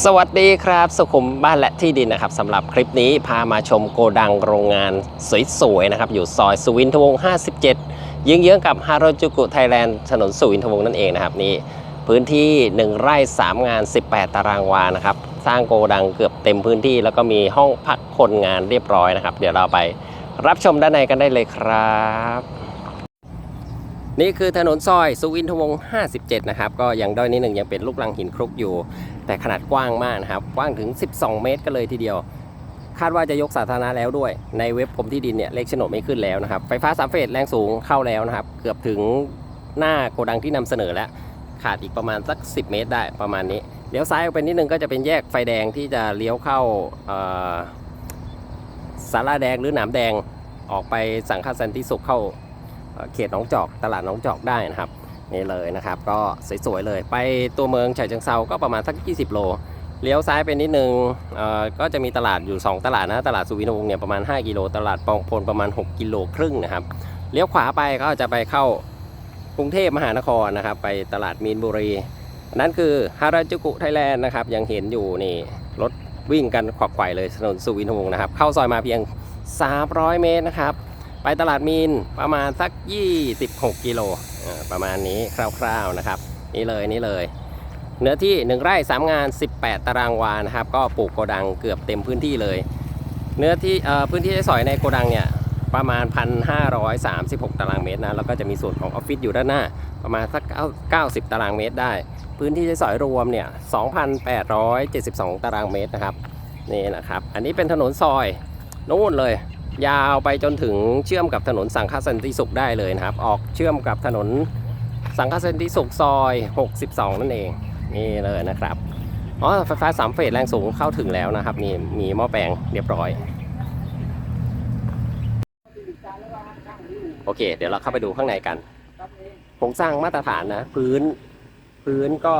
สวัสดีครับ สุขุมบ้านและที่ดินนะครับสำหรับคลิปนี้พามาชมโกดังโรงงานสวยๆนะครับ อยู่ซอยสุวินทวงศ์57เยื้องๆกับฮาราจูกุไทยแลนด์ถนนสุวินทวงศ์นั่นเองนะครับนี่พื้นที่ 1 ไร่ 3 งาน 18 ตารางวานะครับ สร้างโกดังเกือบเต็มพื้นที่ แล้วก็มีห้องพักคนงานเรียบร้อยนะครับ เดี๋ยวเราไปรับชมด้านในกันได้เลยครับ นี่คือถนนซอยสุวินทวงศ์57 นะครับ ก็ยังด้อยนิดหนึ่งยังเป็นลูกรังหินคลุกอยู่ แต่ขนาดกว้างมากนะครับ กว้างถึง 12 เมตรกันเลยทีเดียว คาดว่าจะยกสาธารณะแล้วด้วย ในเว็บผมที่ดินเนี่ยเลขโฉนดไม่ขึ้นแล้วนะครับ ไฟฟ้าสามเฟสแรงสูงเข้าแล้วนะครับ เกือบถึงหน้าโกดังที่นำเสนอแล้ว ขาดอีกประมาณสัก 10 เมตรได้ประมาณนี้ เลี้ยวซ้ายออกไปนิดนึงก็จะเป็นแยกไฟแดงที่จะเลี้ยวเข้าสาราแดงหรือหนามแดงออกไปสังฆสันติสุขเข้า เขตหนองจอกตลาดหนองจอกได้นะครับนี่เลยนะครับ ก็สวยๆเลย ไปตัวเมืองฉะเชิงเซาก็ประมาณสัก 20 โลเลี้ยวซ้ายไปนิดนึงก็จะมีตลาดอยู่ 2 ตลาดนะตลาดสุวินทวงศ์เนี่ยประมาณ 5 กิโล ตลาดปองพลประมาณ 6 กิโลครึ่งนะครับเลี้ยวขวาไปก็จะไปเข้ากรุงเทพมหานครนะครับ ไปตลาดมีนบุรีนนั้นคือฮาราจูกุไทยแลนด์นะครับยังเห็นอยู่นี่รถวิ่งกันขวักไขว่เลยถนนสุวินทวงศ์นะครับ เข้าซอยมาเพียง 300 เมตรนะครับ ไปตลาดมีนประมาณสัก 26 กิโลประมาณนี้คร่าวๆนะครับ นี่เลยนี่เลย เนื้อที่ 1 ไร่ 3 งาน 18 ตารางวานะครับ ก็ปลูกโกดังเกือบเต็มพื้นที่เลย เนื้อที่พื้นที่ใช้สอยในโกดังเนี่ยประมาณ 1,536 ตารางเมตรนะ แล้วก็จะมีส่วนของออฟฟิศอยู่ด้านหน้า ประมาณสัก 90 ตารางเมตรได้ พื้นที่ใช้สอยรวมเนี่ย 2,872 ตารางเมตรนะครับ นี่นะครับ อันนี้เป็นถนนซอยนู่นเลย ยาวไปจนถึงเชื่อมกับถนนสังฆสันติสุขได้เลยนะครับ ออกเชื่อมกับถนนสังฆสันติสุขซอย 62 นั่นเองนี่เลยนะครับอ๋อไฟฟ้าสามเฟสแรงสูงเข้าถึงแล้วนะครับนี่มีหม้อแปลงเรียบร้อย โอเค เดี๋ยวเราเข้าไปดูข้างในกันโครงสร้างมาตรฐานนะ พื้นพื้นก็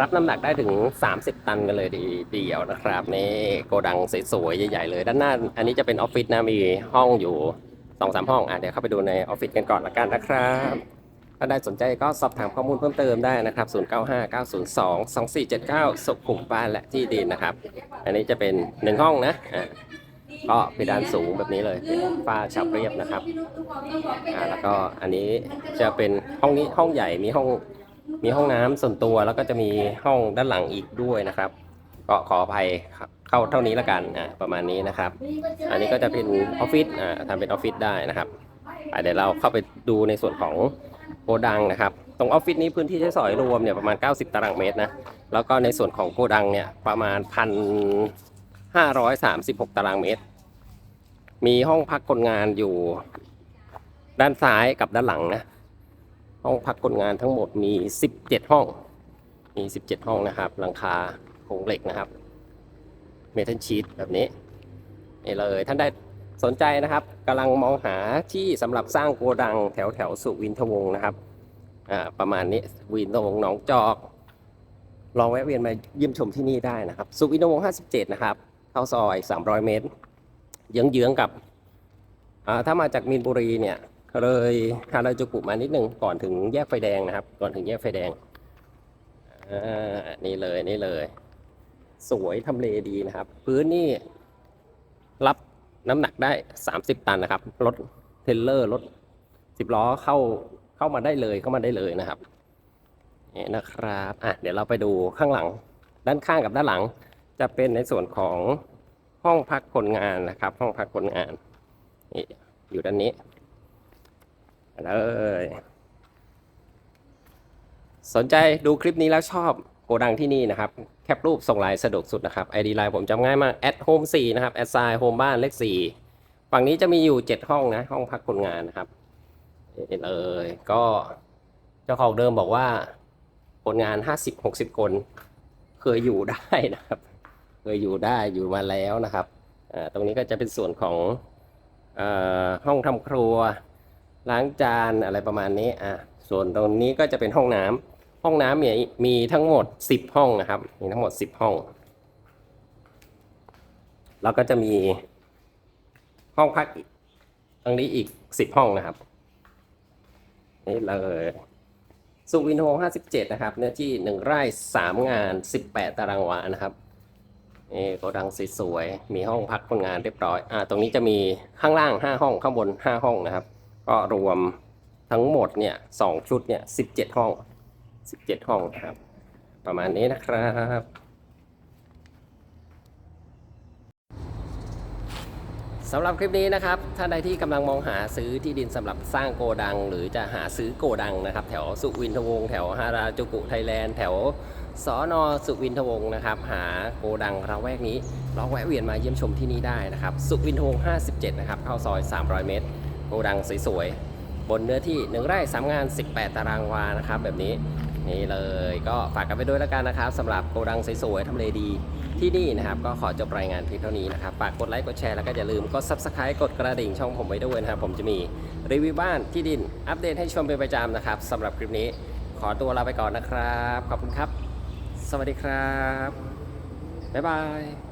รับน้ำหนักได้ถึง 30 ตันกันเลยทีเดียวนะครับนี่โกดังสวยๆใหญ่ๆเลย ด้านหน้า อันนี้จะเป็นออฟฟิศนะมีห้องอยู่สองสามห้องอะเดี๋ยวเข้าไปดูในออฟฟิศกันก่อนละกันนะครับถ้าได้สนใจก็สอบถามข้อมูลเพิ่มเติมได้นะครับ 0959022479 สุขุมบ้านและที่ดินนะครับ อันนี้จะเป็นหนึ่งห้องนะอะก็เพดานสูงแบบนี้เลยเป็นฝ้าฉาบเรียบนะครับอ่าแล้วก็อันนี้จะเป็นห้องนี้ห้องใหญ่มีห้อง มีห้องน้ำส่วนตัวแล้วก็จะมีห้องด้านหลังอีกด้วยนะครับ ก็ขออภัยเข้าเท่านี้ละกันอะประมาณนี้นะครับ อันนี้ก็จะเป็นออฟฟิศอ่าทำเป็นออฟฟิศได้นะครับเดี๋ยวเราเข้าไปดูในส่วนของโกดังนะครับ ตรงออฟฟิศนี้พื้นที่ใช้สอยรวมเนี่ยประมาณ 90 ตารางเมตรนะ แล้วก็ในส่วนของโกดังเนี่ยประมาณ 1,536 ตารางเมตร มีห้องพักคนงานอยู่ด้านซ้ายกับด้านหลังนะ ห้องพักคนงานทั้งหมดมี 17 ห้อง มี 17 ห้องนะครับ หลังคาโครงเหล็กนะครับ เมทัลชีตแบบนี้นี่เลยท่านได้สนใจนะครับกำลังมองหาที่สำหรับสร้างโกดังแถวแถวสุวินทวงศ์นะครับอ่าประมาณนี้วินทวงศ์หนองจอก ลองแวะเวียนมาเยี่ยมชมที่นี่ได้นะครับสุวินทวงศ์57 นะครับ เข้าซอย 300 เมตร เยื้องๆกับอ่าถ้ามาจากมีนบุรีเนี่ย เลยฮาราจูกุมานิดหนึ่งก่อนถึงแยกไฟแดงนะครับ ก่อนถึงแยกไฟแดงอ่านี่เลยนี่เลย สวยทำเลดีนะครับ พื้นนี่รับน้ำหนักได้ 30 ตันนะครับรถเทรลเลอร์รถ10ล้อเข้าเข้ามาได้เลยเข้ามาได้เลยนะครับนี่นะครับอะเดี๋ยวเราไปดูข้างหลัง ด้านข้างกับด้านหลัง จะเป็นในส่วนของห้องพักคนงานนะครับ ห้องพักคนงานนี่อยู่ด้านนี้ เลยสนใจดูคลิปนี้แล้วชอบโกดังที่นี่นะครับ แคปรูปส่งไลน์สะดวกสุดนะครับ ID ไลน์ผมจำง่ายมาก at home 4นะครับ at sign home บ้านเลข 4 ฝั่งนี้จะมีอยู่ 7 ห้องนะ ห้องพักคนงานนะครับเลยก็เจ้าของเดิมบอกว่าคนงาน 50-60 คน เคยอยู่ได้นะครับ เคยอยู่ได้อยู่มาแล้วนะครับ ตรงนี้ก็จะเป็นส่วนของอห้องทำครัว ล้างจานอะไรประมาณนี้อะส่วนตรงนี้ก็จะเป็นห้องน้ำห้องน้ำเนี่ยมีทั้งหมด 10 ห้องนะครับ มีทั้งหมด 10 ห้อง แล้วก็จะมีห้องพักตรงนี้อีก 10 ห้องนะครับ นี่เลยสุวินทวงศ์57 นะครับ เนื้อที่ 1 ไร่ 3 งาน 18 ตารางวานะครับเอโกดังสวยๆมีห้องพักคนงานเรียบร้อย อ่า ตรงนี้จะมีข้างล่าง 5 ห้องข้างบน 5 ห้องนะครับ ก็รวมทั้งหมดเนี่ย2ชุดเนี่ย17ห้อง17ห้องนะครับ ประมาณนี้นะครับสำหรับคลิปนี้นะครับ ท่านใดที่กำลังมองหาซื้อที่ดินสำหรับสร้างโกดัง หรือจะหาซื้อโกดังนะครับ แถวสุวินทวงศ์แถวฮาราจูกุไทยแลนด์แถวสอนอสุวินทวงศ์นะครับ หาโกดังระแวกนี้ลองแวะเวียนมาเยี่ยมชมที่นี่ได้นะครับ สุวินทวงศ์57 นะครับ เข้าซอย 300 เมตร โกดังสวยๆ บนเนื้อที่ 1 ไร่3งาน 18 ตารางวานะครับ แบบนี้นี่เลยก็ฝากกันไปด้วยแล้วกันนะครับสำหรับโกดังสวยๆทำเลดีที่นี่นะครับ ก็ขอจบรายงานเพียงเท่านี้นะครับฝากกดไลค์กดแชร์แล้วก็อย่าลืมกด subscribe กดกระดิ่งช่องผมไว้ด้วยนะครับ ผมจะมีรีวิวบ้านที่ดินอัปเดตให้ชมเป็นประจำนะครับสำหรับคลิปนี้ขอตัวลาไปก่อนนะครับ ขอบคุณครับ สวัสดีครับ บ๊ายบาย